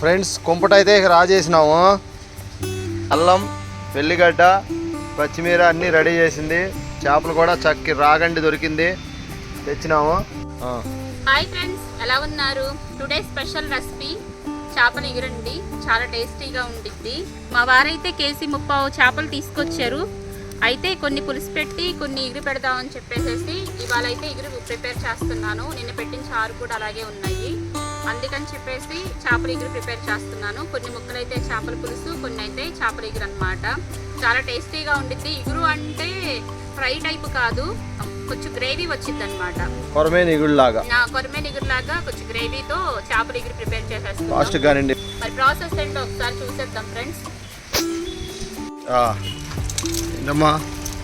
Friends కుంపటైతే ఇక రాజేసినాము. అల్లం వెల్లిగడ్డ పచ్చిమీర అన్నీ రెడీ చేసింది. చేపలు కూడా చక్కి రాగండి దొరికింది. తెచ్చినాము. హాయ్ ఫ్రెండ్స్ ఎలా ఉన్నారు? Today special recipe. చేపలు ఎగురండి. చాలా టేస్టీగా ఉండిద్ది. మా వారైతే కేసీ ముప్పావు చేపలు తీసుకొచ్చారు. అయితే కొన్ని పులుసు పెట్టి కొన్ని ఎగురు పెడదామని చెప్పేసేసి ఇవాళ అయితే ఎగురు ప్రిపేర్ చేస్తున్నాను. నిన్న పెట్టిన చారు కూడా అలాగే ఉన్నాయి. అందుకని చెప్పేసి చేపల ఎగురు ప్రిపేర్ చేస్తున్నాను. కొన్ని ముక్కలు అయితే చేపల పులుసు కొన్ని అయితే చేపల ఎగురు అనమాట చాలా టేస్టీగా ఉండిద్ది. ఎగురు అంటే ఫ్రై టైప్ కాదు కొంచెం గ్రేవీ వచ్చింది అనమాట కొరమే నిగుళ్ళలాగా నా కొరమే నిగురులాగా కొంచెం గ్రేవీతో చేపల ఎగురు ప్రిపేర్ కానివ్వండి మరి ప్రాసెస్ ఏంటో ఒకసారి చూసేద్దాం ఫ్రెండ్స్.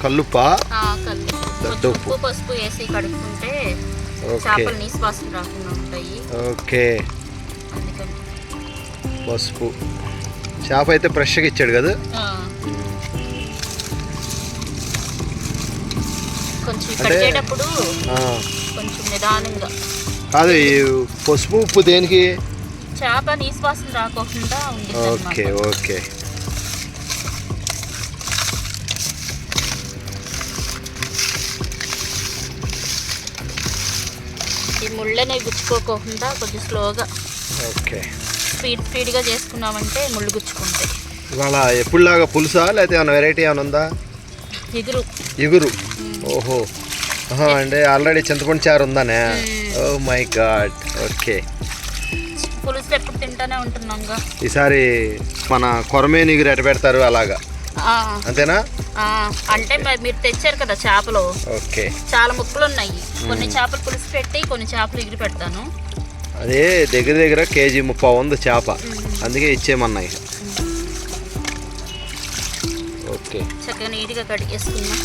కల్లుప్పా? కల్లి ఉప్పు. పసుపు వేసి కడుక్కుంటే చేపలు నీసు వాసన రాకుండా ఉంటాయి. ఓకే అందుకని. పసుపు. చేప అయితే ఫ్రెష్గా ఇచ్చాడు కదా. కొంచెం నిదానంగా. కాదు పసుపు ఉప్పు దేనికి? చేప నీసు వాసన రాకోకుండా ఓకే ఓకే ఈ ముళ్ళనే గుచ్చుకోకుండా కొంచెం స్లోగా ఓకే. స్పీడ్ స్పీడ్గా చేసుకున్నామంటే ముళ్ళు గుచ్చుకుంటాయి. ఇవాళ ఎప్పుడులాగా పులుసా? లేకపోతే ఏమైనా వెరైటీ ఏమైనా ఉందా? ఎగురు ఇగురు. ఓహో. అంటే ఆల్రెడీ చింతపండు చారు ఉందానే? Oh my god okay. పులుసు ఎప్పుడు తింటానే ఉంటున్నాంగా ఈసారి మన కొరమే నిగురు ఎట పెడతారు అలాగా? ఆ, అంతేనా? అంటే మరి తెచ్చారు కదా చేపలు. ఓకే చాలా ముక్కలు ఉన్నాయి కొన్ని చేపలు పులుసు పెట్టి కొన్ని చేపలు ఎగిరి పెడతాను. అదే దగ్గర దగ్గర కేజీ ముప్పై ఉంది చేప. అందుకే ఇచ్చేయమన్నాయి. ఓకే చక్కగా నీట్గా కడిగేసుకున్నా.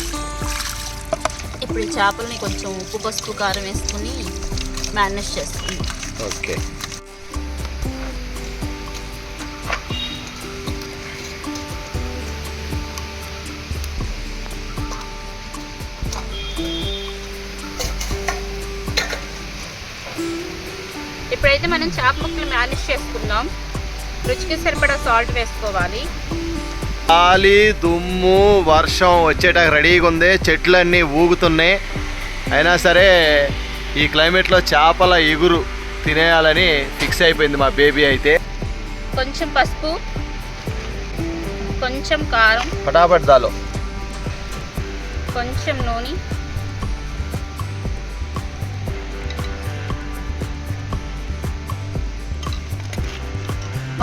ఇప్పుడు ఈ చేపలని కొంచెం ఉప్పు పసుపు కారం వేసుకుని మ్యారినేట్ చేసుకున్నాం. ఓకే ఇప్పుడైతే మనం చేప ముక్కలు మ్యారినేట్ చేసుకుందాం. రుచికి సరిపడా సాల్ట్ వేసుకోవాలి. గాలి దుమ్ము వర్షం వచ్చేటాక రెడీగా ఉంది. చెట్లన్నీ ఊగుతున్నాయి. అయినా సరే ఈ క్లైమేట్లో చేపల ఎగురు తినేయాలని ఫిక్స్ అయిపోయింది మా బేబీ అయితే. కొంచెం పసుపు కొంచెం కారం ఫటాఫట్ దాలో కొంచెం నూనె.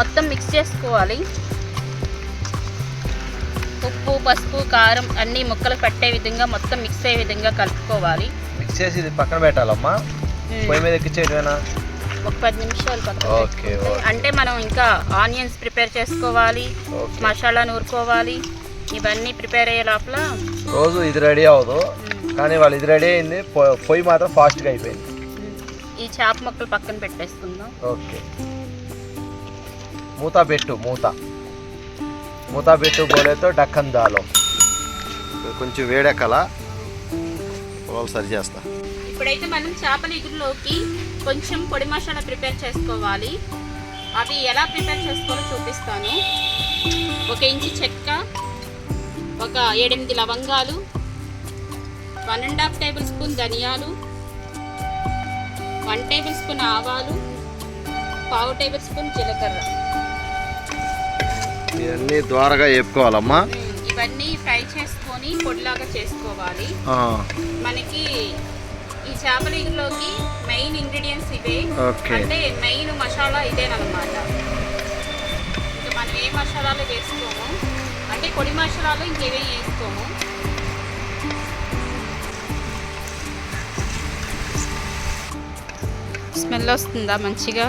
మొత్తం మిక్స్ చేసుకోవాలి. ఉప్పు పసుపు కారం అన్నీ ముక్కలు పట్టే విధంగా మొత్తం మిక్స్ అయ్యే విధంగా కలుపుకోవాలి. మిక్స్ చేసి ఇది పక్కన పెట్టాలమ్మా. పొయ్యి మీద ఎక్కించేయటమేనా ఒక పది నిమిషాలు పక్కన. అంటే మనం ఇంకా ఆనియన్స్ ప్రిపేర్ చేసుకోవాలి మసాలా నూరుకోవాలి ఇవన్నీ ప్రిపేర్ అయ్యే లోపల రోజు ఇది రెడీ అవ్వదు. కానీ వాళ్ళు ఇది రెడీ అయింది పొయ్యి మాత్రం ఫాస్ట్గా అయిపోయింది. ఈ చేప ముక్కలు పక్కన పెట్టేసుకుందాం. ఓకే మూత పెట్టు మూత. మూత పెట్టు బోలేతో డక్కన్ దాలో. కొంచెం వేడెక్కల సరి చేస్తా. ఇప్పుడైతే మనం చేపల ఎగురులోకి కొంచెం పొడి మసాలా ప్రిపేర్ చేసుకోవాలి. అవి ఎలా ప్రిపేర్ చేసుకోవాలో చూపిస్తాను. ఒక ఇంచు చెక్క ఒక ఏడెనిమిది లవంగాలు one and half tablespoon ధనియాలు వన్ టేబుల్ స్పూన్ ఆవాలు పావు టేబుల్ స్పూన్ జీలకర్ర. ఇవన్నీ ద్వారగా వేపుకోవాలమ్మా. ఇవన్నీ ఫ్రై చేసుకొని పొడిలాగా చేసుకోవాలి. ఆ, మనకి ఈ చేపల ఎగురులోకి మెయిన్ ఇంగ్రీడియంట్స్ ఇవే. అంటే మెయిన్ మసాలా ఇదేనమాట ఇంకా మనం ఏ మసాలాలు వేసుకోము? అంటే పొడి మసాలాలు ఇంకేమేం వేసుకోము? స్మెల్ వస్తుందా మంచిగా?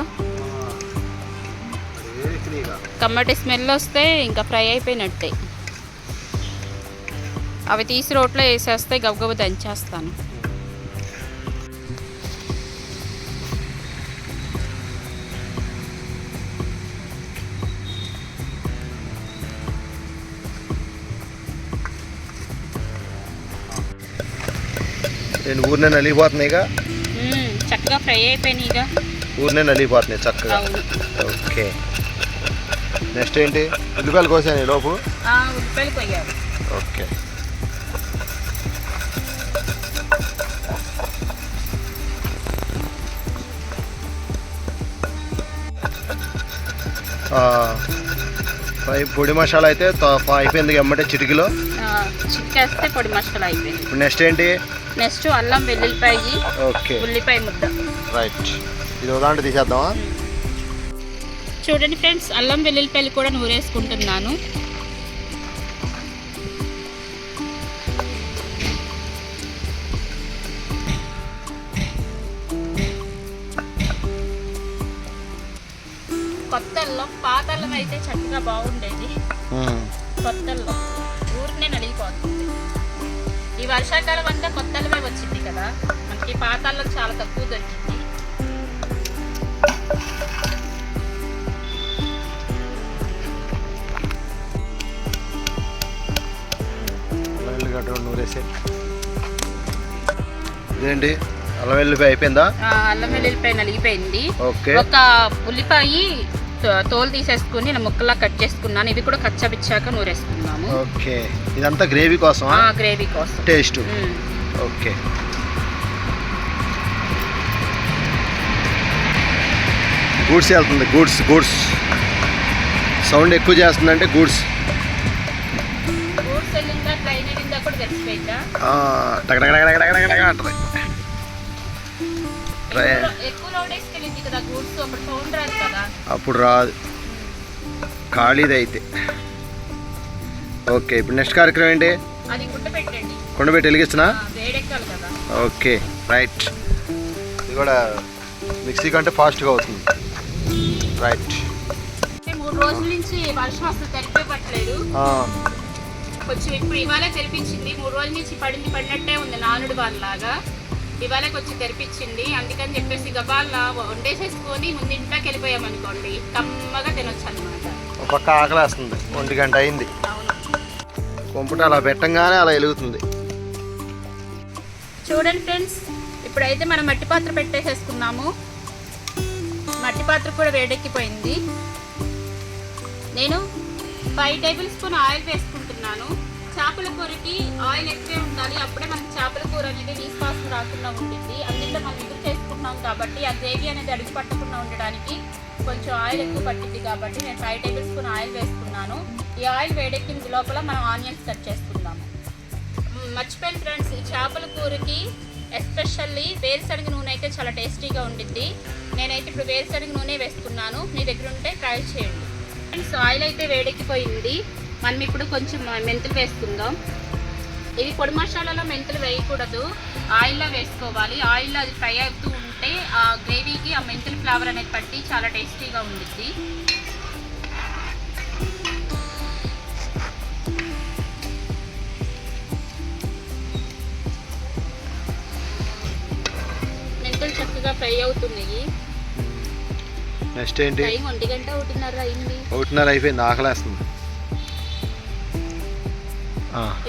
కమ్మటి స్మెల్ వస్తే ఇంకా ఫ్రై అయిపోయినట్టే. అవి తీసి రోట్లో వేసేస్తే గబగబ దంచేస్తాను. నేను ఊరినే నలిగిపోతున్నాయిగా చక్కగా ఫ్రై అయిపోయినాయిగా ఊరినే నలిగిపోతున్నాయి చక్కగా. ఓకే. నెక్స్ట్ ఏంటి? ఉల్లిపాయలు కోసాను ఈ లోపు. ఉల్లిపాయలు కొయ్యాలి ఓకే. పొడి మసాలా అయితే అయిపోయింది ఎమ్మటే చిటికలో. ఆ, చిక్కేస్తే పొడి మసాలా అయిపోయింది. ఇప్పుడు నెక్స్ట్ ఏంటి? నెక్స్ట్ అల్లం వెల్లుల్లిపాయ ఓకే. ఉల్లిపాయ ముద్ద. రైట్. ఇది ఉదాహరణ తీసేద్దామా? చూడండి ఫ్రెండ్స్ అల్లం వెల్లుల్లిపాయలు కూడా నూరేసుకుంటున్నాను. కొత్త అల్లం పాత అల్లం అయితే చక్కగా బాగుండేది. కొత్త అల్లం ఊరినే నలిగిపోతుంది. ఈ వర్షాకాలం అంతా కొత్త అల్లమే వచ్చింది కదా మనకి పాత అల్లం చాలా తక్కువ దొరికింది. వెల్లిగడ్డ నూరేసి ఇదేంటి? అల్లం వెల్లిపాయ అయిపోయిందా? ఆ, అల్లం వెల్లుల్లిపాయ నలిగిపోయింది ఓకే. ఒక ఉల్లిపాయ తోలు తీసేసుకుని ఇలా ముక్కలా కట్ చేసుకున్నాను. ఇవి కూడా కచ్చపిచ్చాక నూరేసుకున్నాము. ఓకే. ఇదంతా గ్రేవీ కోసమా? ఆ గ్రేవీ కోసం. టేస్ట్. ఓకే. గూడ్స్ వెళ్తుంది. Goods goods. సౌండ్ ఎక్కువ చేస్తుందంటే గూడ్స్. గూడ్స్ వెళ్ళిందా అంటది. అప్పుడు రాదు ఖాళీది అయితే ఓకే ఇప్పుడు నెక్స్ట్ కార్యక్రమం ఏంటి? కొండబెట్టి వెలిగిస్తున్నా? Okay right. ఇది కూడా మిక్సీ కంటే ఫాస్ట్గా అవుతుంది. రైట్. మూడు రోజుల నుంచి వర్షం అసలు పట్టలేదు. కొంచెం ఇప్పుడు ఇవాళ తెరిపించింది. మూడు రోజుల నుంచి పడింది పడినట్టే ఉంది నానుడు వాళ్ళలాగా ఇవాళ కొంచెం తెరిపించింది. అందుకని చెప్పేసి గబాల్లా వండేసేసుకొని ముందు ఇంట్లోకి వెళ్ళిపోయాం అనుకోండి కమ్మగా తినొచ్చు అనమాట పక్క ఆకలేస్తుంది. ఒంటి గంట అయింది. కొంపట అలా పెట్టంగానే అలా వెలుగుతుంది. చూడండి ఫ్రెండ్స్ ఇప్పుడైతే మనం మట్టి పాత్ర పెట్టేసేసుకున్నాము. మట్టి పాత్ర కూడా వేడెక్కిపోయింది. నేను ఫైవ్ టేబుల్ స్పూన్ ఆయిల్ వేసుకుంటున్నాను. చేపల కూరకి ఆయిల్ ఎక్కువే ఉండాలి. అప్పుడే మనకి చేపల కూర అనేది నీసు వాసన రాకుండా ఉంటుంది. అందులో మనం ఎదురు చేసుకుంటున్నాం కాబట్టి ఆ గ్రేవీ అనేది అడుగు పట్టకుండా ఉండడానికి కొంచెం ఆయిల్ ఎక్కువ పట్టింది కాబట్టి నేను ఫైవ్ టేబుల్ స్పూన్ ఆయిల్ వేసుకున్నాను. ఈ ఆయిల్ వేడెక్కిన లోపల మనం ఆనియన్స్ కట్ చేసుకుందాము మర్చిపోయిన ఫ్రెండ్స్ ఈ చేపల కూరకి ఎస్పెషల్లీ వేరుశనగ నూనె అయితే చాలా టేస్టీగా ఉండిద్ది. నేనైతే ఇప్పుడు వేరుశనగ నూనె వేసుకున్నాను. మీ దగ్గర ఉంటే ట్రై చేయండి. ఫ్రెండ్స్ ఆయిల్ అయితే వేడెక్కిపోయింది. మనం ఇప్పుడు కొంచెం మెంతులు వేసుకుందాం. ఇది పొడి మసాలాలో మెంతులు వేయకూడదు. ఆయిల్లో వేసుకోవాలి. ఆయిల్లో అది ఫ్రై అవుతూ ఉంటే ఆ గ్రేవీకి ఆ మెంతుల ఫ్లేవర్ అనేది పట్టి చాలా టేస్టీగా ఉండిద్ది. మెంతులు చక్కగా ఫ్రై అవుతున్నాయి. నెక్స్ట్ ఏంటి? టైం ఒంటి గంట ఒకటిన్నర అయింది. ఒకటిన్నర అయిపోయింది ఆకలేస్తుంది.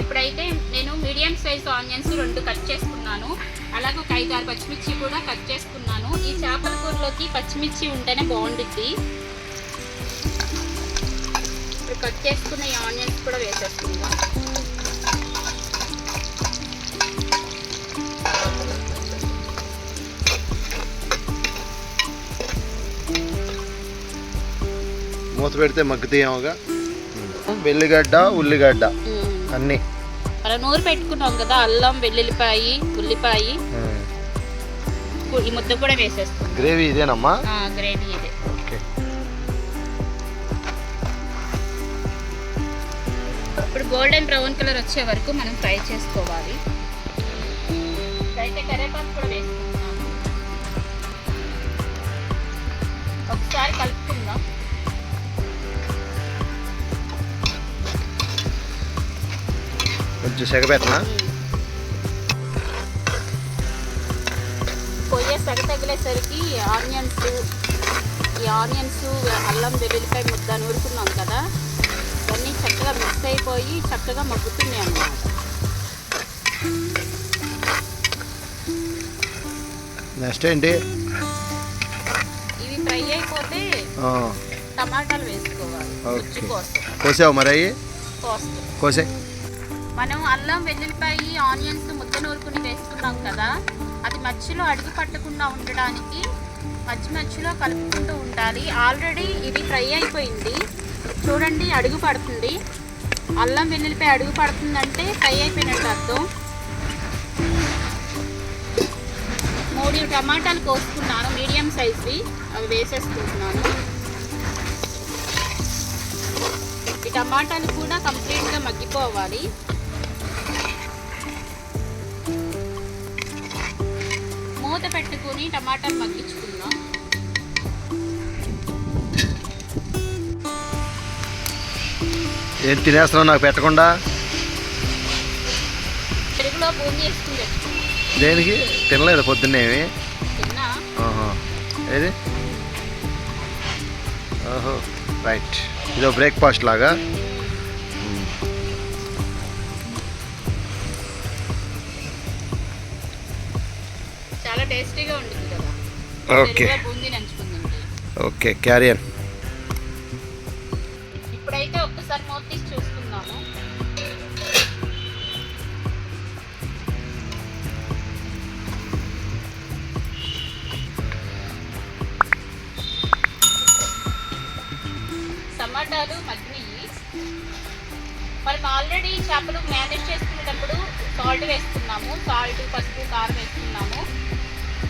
ఇప్పుడైతే నేను మీడియం సైజ్ ఆనియన్స్ రెండు కట్ చేసుకున్నాను. అలాగే ఒక ఐదు ఆరు పచ్చిమిర్చి కూడా కట్ చేసుకున్నాను. ఈ చేపల కూరలోకి పచ్చిమిర్చి ఉంటేనే బాగుండిద్ది. ఇప్పుడు కట్ చేసుకున్న ఈ ఆనియన్స్ కూడా వేసేసుకుందాం. మూత పెడితే మగ్గుతీయముగా? వెల్లిగడ్డ ఉల్లిగడ్డ. అన్నీ. అలా నూరు పెట్టుకున్నాం కదా అల్లం వెల్లుల్లిపాయి ఉల్లిపాయ. ఈ ముద్ద కూడా వేసేసుకుందాం గ్రేవీ ఇదేనమ్మా? గ్రేవీ ఇదే. ఓకే. ఇప్పుడు గోల్డెన్ బ్రౌన్ కలర్ వచ్చే వరకు మనం ఫ్రై చేసుకోవాలి. అయితే కరివేపాకు కూడా వేసుకుంటున్నాను ఒకసారి కలుపుకుందాం. కొంచెం సెగపెట్టనా పొయ్యి సగ తగిలేసరికి ఆనియన్స్ ఈ ఆనియన్స్ అల్లం వెల్లుల్లిపాయ ముద్ద నూరుకున్నాం కదా ఇవన్నీ చక్కగా మిక్స్ అయిపోయి చక్కగా మగ్గుతున్నాయి అన్నమాట నెక్స్ట్ ఏంటి ఫ్రై అయిపోతే టమాటాలు వేసుకోవాలి కోసావు మరి కోసే మనం అల్లం వెల్లుల్లిపాయి ఆనియన్స్ ముద్ద నూరుకుని వేసుకున్నాం కదా అది మధ్యలో అడుగు పట్టకుండా ఉండడానికి మధ్య మధ్యలో కలుపుకుంటూ ఉండాలి. ఆల్రెడీ ఇది ఫ్రై అయిపోయింది. చూడండి అడుగు పడుతుంది. అల్లం వెల్లుల్లిపాయ అడుగు పడుతుందంటే ఫ్రై అయిపోయినట్టు అర్థం. మూడు టమాటాలు కోసుకున్నాను మీడియం సైజ్వి అవి వేసేసుకుంటున్నాను. ఈ టమాటాలు కూడా కంప్లీట్గా మగ్గిపోవాలి. మూత పెట్టుకుని టమాటాలు మగ్గించుకుందాం. ఏం తినేస్తున్నావు నాకు పెట్టకుండా? పెరుగులో దేనికి? తినలేదు పొద్దున్నేమి తిన్నా. ఏది? ఓహో రైట్. ఇదో బ్రేక్ఫాస్ట్ లాగా. చాలా టేస్టీగా ఉంటుంది కదా. ఓకే. పెరుగులో బూందీ నంచుకుందండి ఓకే క్యారియర్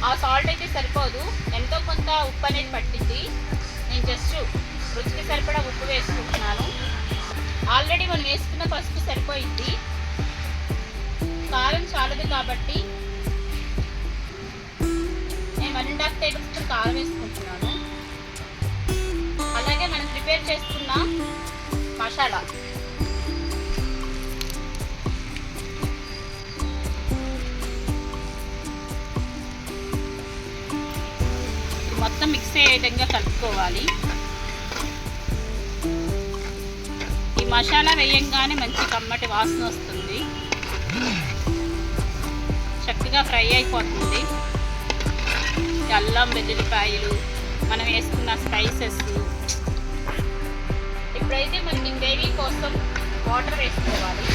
ఆ సాల్ట్ అయితే సరిపోదు. ఎంతో కొంత ఉప్పు అనేది పట్టింది నేను జస్ట్ రుచికి సరిపడా ఉప్పు వేసుకుంటున్నాను. ఆల్రెడీ మనం వేసుకున్న పసుపు సరిపోయింది కారం చాలదు కాబట్టి నేను one and half tablespoon కారం వేసుకుంటున్నాను. అలాగే మనం ప్రిపేర్ చేసుకున్న మసాలా. మొత్తం మిక్స్ అయ్యే విధంగా కలుపుకోవాలి. ఈ మసాలా వేయంగానే మంచి కమ్మటి వాసన వస్తుంది. చక్కగా ఫ్రై అయిపోతుంది. అల్లం వెల్లుల్లిపాయలు మనం వేసుకున్న స్పైసెస్ ఇప్పుడైతే మనకి గ్రేవీ కోసం వాటర్ వేసుకోవాలి.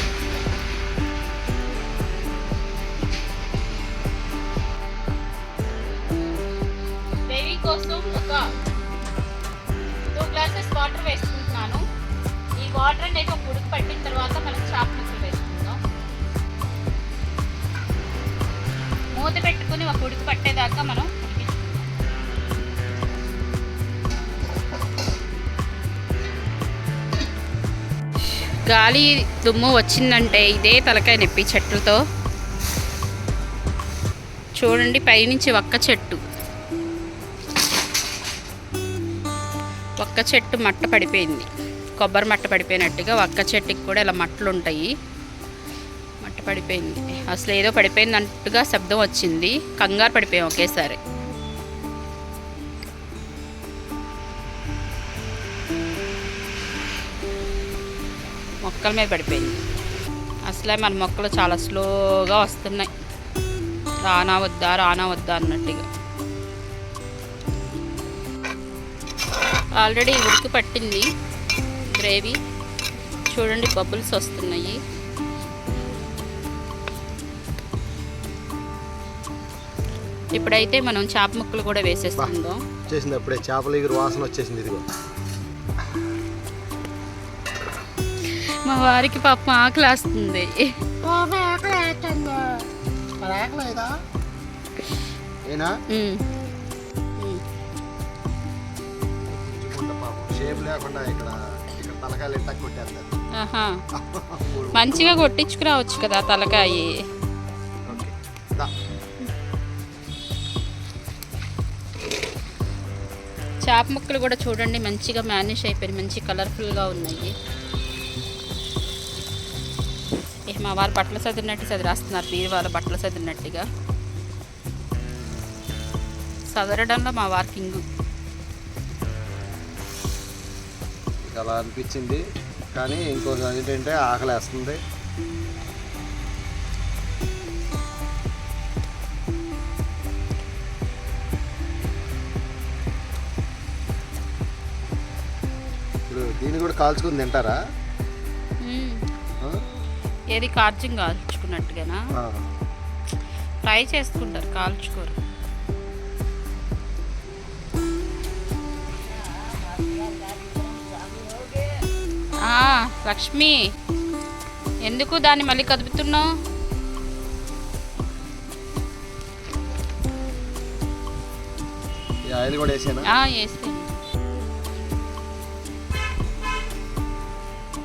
ఒక టూ గ్లాసెస్ వాటర్ వేసుకుంటున్నాను. ఈ వాటర్ అనేది ఒక ఉడుకు పట్టిన తర్వాత మనం చాప్ ముక్కలు వేసుకుందాం. మూత పెట్టుకుని ఒక ఉడుకు పట్టేదాకా మనం గాలి దుమ్ము వచ్చిందంటే ఇదే తలకాయ నొప్పి చెట్లతో చూడండి పైనుంచి ఒక్క చెట్టు. ఒక్క చెట్టు మట్ట పడిపోయింది. కొబ్బరి మట్ట పడిపోయినట్టుగా ఒక్క చెట్టుకి కూడా ఇలా మట్టలు ఉంటాయి మట్ట పడిపోయింది. అసలు ఏదో పడిపోయింది శబ్దం వచ్చింది. కంగారు పడిపోయాం ఒకేసారి. మొక్కల మీద పడిపోయింది. అసలే మన మొక్కలు చాలా స్లోగా వస్తున్నాయి. రానా వద్దా రానా వద్దా అన్నట్టుగా. ఆల్రెడీ ఉడికి పట్టింది గ్రేవీ. చూడండి బబుల్స్ వస్తున్నాయి. ఇప్పుడైతే మనం చేప ముక్కలు కూడా వేసేస్తుందాం వచ్చేసింది అప్పుడే చేపల ఎగురు వాసన వచ్చేసింది ఇదిగో. మా వారికి పాపం ఆకలేస్తుంది ఏనా ఉమ్. లేకుండా ఇక్కడ ఇక్కడ తలకాయలు కొట్టేస్తారు. మంచిగా కొట్టించుకురావచ్చు కదా తలకాయ. చేప ముక్కలు కూడా చూడండి మంచిగా మేనేజ్ అయిపోయి మంచి కలర్ఫుల్గా ఉన్నాయి. మా వారు బట్టలు చదివినట్టు చదివేస్తున్నారు మీరు వాళ్ళ బట్టలు చదివినట్టుగా చదవడంలో మా వారు కింగు. నాకు అలా అనిపించింది. కానీ ఇంకోసారి ఏంటంటే ఆకలి వేస్తుంది ఇప్పుడు దీన్ని కూడా కాల్చుకుని తింటారా? ఏది కాల్చింగ్ కాల్చుకున్నట్టుగానా? ట్రై చేసుకుంటారు కాల్చుకోరు. లక్ష్మి ఎందుకు దాన్ని మళ్ళీ కదుపుతున్నావు? ఆయిల్ కూడా వేసానా?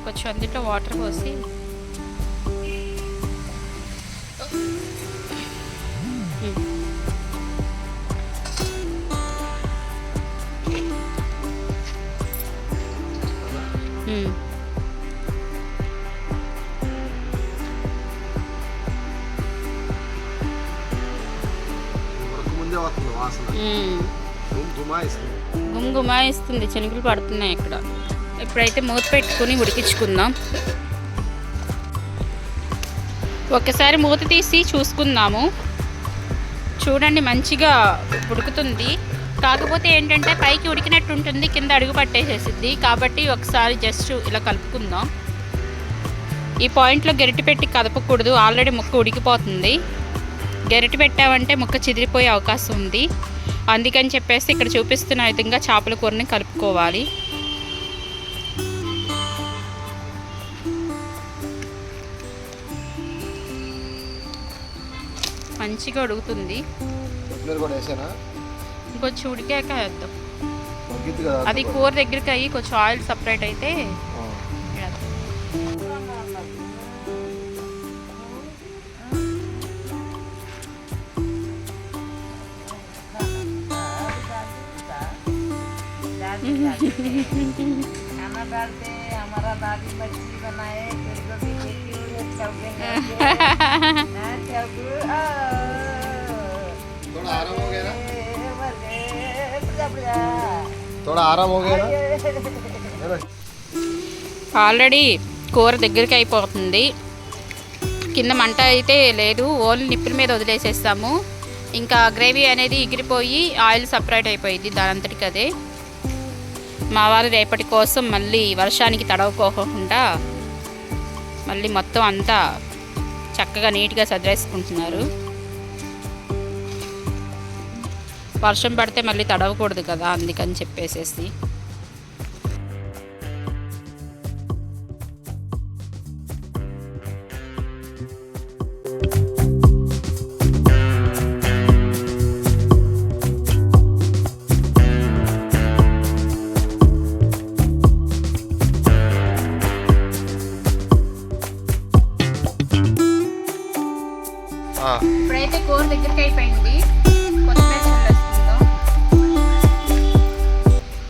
కొంచెం అందులో వాటర్ పోసి గుమాయిస్తుంది చెనుకులు పడుతున్నాయి ఇక్కడ. ఇప్పుడైతే మూత పెట్టుకుని ఉడికించుకుందాం. ఒకసారి మూత తీసి చూసుకుందాము. చూడండి మంచిగా ఉడుకుతుంది. కాకపోతే ఏంటంటే పైకి ఉడికినట్టు ఉంటుంది కింద అడుగు పట్టేసేసిద్ది కాబట్టి ఒకసారి జస్ట్ ఇలా కలుపుకుందాం. ఈ పాయింట్లో గరిటె పెట్టి కదపకూడదు. ఆల్రెడీ ముక్క ఉడికిపోతుంది. గరిటె పెట్టామంటే ముక్క చిదిరిపోయే అవకాశం ఉంది. అందుకని చెప్పేసి ఇక్కడ చూపిస్తున్న విధంగా చేపల కూరని కలుపుకోవాలి. మంచిగా ఉడుకుతుంది. ఇంకొంచెం ఉడికాక వేద్దాం. అది కూర దగ్గరికి అయ్యి కొంచెం ఆయిల్ సపరేట్ అయితే खाना डालते हमारा दादी मछली बनाए फिर कभी देखी हुई चौके हाँ, चौके, आ, थोड़ा आराम हो गया ना ए, बल्ले, बुझा, बुझा। थोड़ा आराम हो गया ना है ना? ఆల్రెడీ కూర దగ్గరికి అయిపోతుంది కింద మంట అయితే లేదు ఓన్లీ నిప్పుల మీద వదిలేసేస్తాము ఇంకా గ్రేవీ అనేది ఎగిరిపోయి ఆయిల్ సపరేట్ అయిపోయింది దాని అంతటికి అదే మా వారు రేపటి కోసం మళ్ళీ వర్షానికి తడవకోకుండా మళ్ళీ మొత్తం అంతా చక్కగా నీట్గా సదిరేసుకుంటున్నారు. వర్షం పడితే మళ్ళీ తడవకూడదు కదా అందుకని చెప్పేసేసి.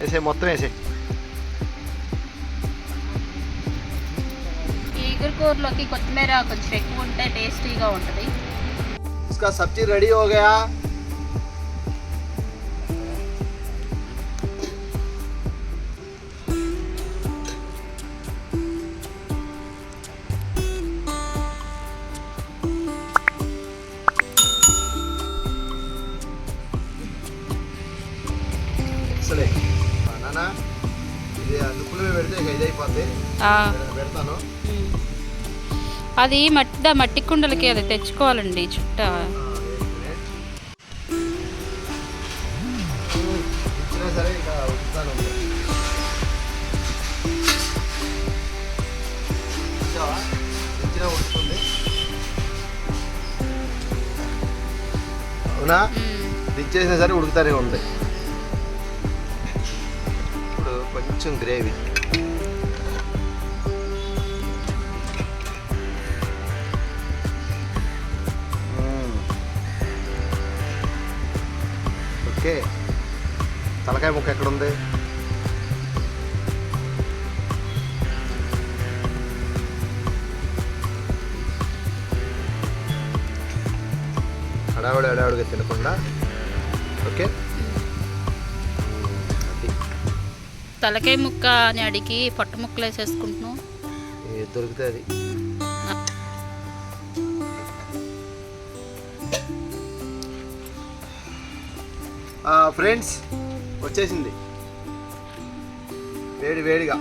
వేసే మొత్తం వేసే ఈ ఈగురు కూరలోకి కొత్తిమీర కొంచెం ఎక్కువ ఉంటే టేస్టీగా ఉంటుంది इसका सब्जी रेडी हो गया పెడతాను. అది మట్టి మట్టి కుండలకి అది తెచ్చుకోవాలండి చుట్ట. అవునా. దించేసినా సరే ఉడుకుతానే ఉంది ఇప్పుడు కొంచెం గ్రేవీ. ఓకే. తలకాయ ముక్క ఎక్కడ ఉంది హడావుడి హడావుడిగా తినకుండా. ఓకే. తలకాయ ముక్క అని అడిగి పొట్ట ముక్కలు వేసేసుకుంటున్నాం దొరికితే అది. ఫ్రెండ్స్ వచ్చేసింది. వేడి వేడిగా.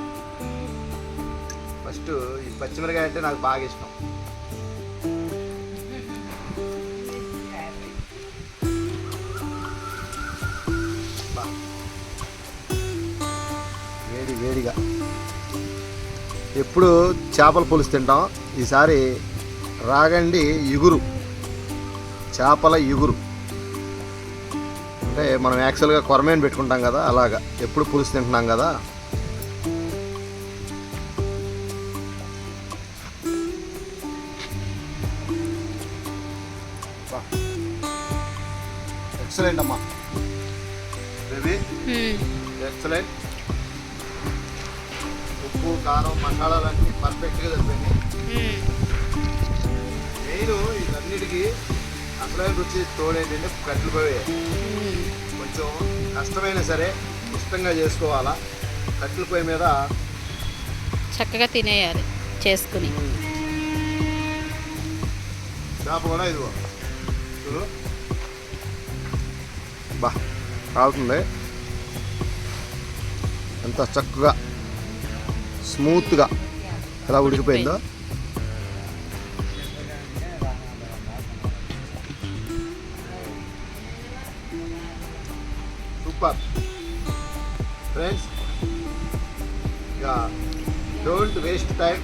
ఫస్ట్ ఈ పచ్చిమిరకాయ అంటే నాకు బాగా ఇష్టం. వేడి వేడిగా. ఎప్పుడు చేపల పులుసు తింటాం. ఈసారి రాగండి ఇగురు. చేపల ఇగురు. అంటే మనం యాక్చువల్గా కొరమేను పెట్టుకుంటాం కదా అలాగా. ఎప్పుడు పులుసు తింటున్నాం కదా. ఎక్సలెంట్ అమ్మా. బేబీ. ఎక్సలెంట్ ఉప్పు కారం మసాలాలన్నీ పర్ఫెక్ట్గా సరిపోయినాయి. మెయిన్ ఇవన్నిటికీ అసలైన రుచి తోడేంటంటే కట్టెలు పోయి. కొంచెం కష్టమైనా సరే ఇష్టంగా చేసుకోవాలా? కట్టెల పొయ్యి మీద చక్కగా తినేయాలి చేసుకుని. చేప కూడా ఇదిగో. చూడు. బా కావుతుంది ఎంత చక్కగా స్మూత్గా ఎలా ఉడికిపోయిందో. డోంట్ వేస్ట్ టైం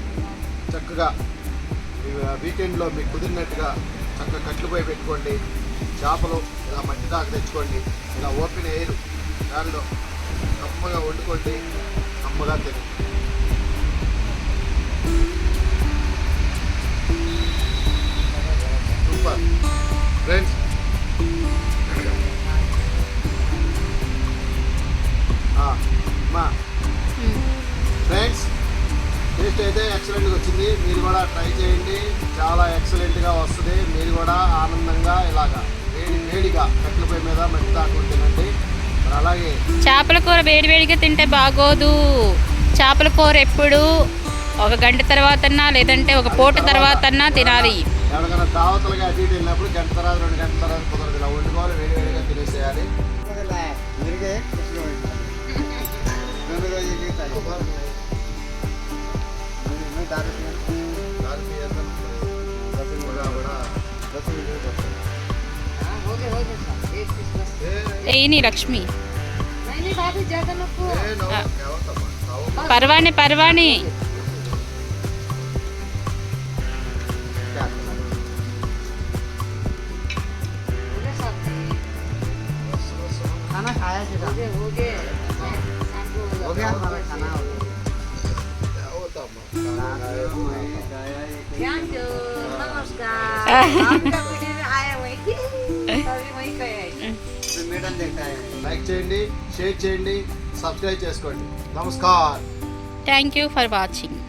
చక్కగా వీకెండ్లో మీకు కుదిరినట్టుగా చక్కగా కట్లు పోయి పెట్టుకోండి. చేపలు ఇలా మట్టి దాకా తెచ్చుకోండి. ఇలా ఓపెన్ ఎయిర్ దానిలో కమ్మగా వండుకోండి. కమ్మగా తిని సూపర్. ఫ్రెండ్స్ ట్రై చేయండి. చాలా ఎక్సలెంట్గా వస్తుంది. మీరు కూడా ఆనందంగా ఇలాగా వేడి వేడిగా కట్టెల పొయ్యి మీద మట్టి దాకా తినండి. మరి అలాగే చేపల కూర వేడివేడిగా తింటే బాగోదు. చేపల కూర ఎప్పుడు ఒక గంట తర్వాతన్నా లేదంటే ఒక పూట తర్వాతన్నా తినాలి. ఎవరికైనా దావతలుగా అటు ఇటు వెళ్ళినప్పుడు గంట తర్వాత రెండు గంటల తర్వాత కుదరదు. ఇలా వండుకోవాలి వేడి వేడిగా తినేసేయాలి. हो వేయని లక్ష్మి नहीं नहीं भाभी ज्यादा नको పర్వాణి పర్వాణి हो गए सब खाना खाया जी हो गए हो गए हो गया हमारा खाना हो गया थैंक यू नमस्कार లైక్ చేయండి షేర్ చేయండి సబ్స్క్రైబ్ చేసుకోండి. నమస్కారం. Thank you for watching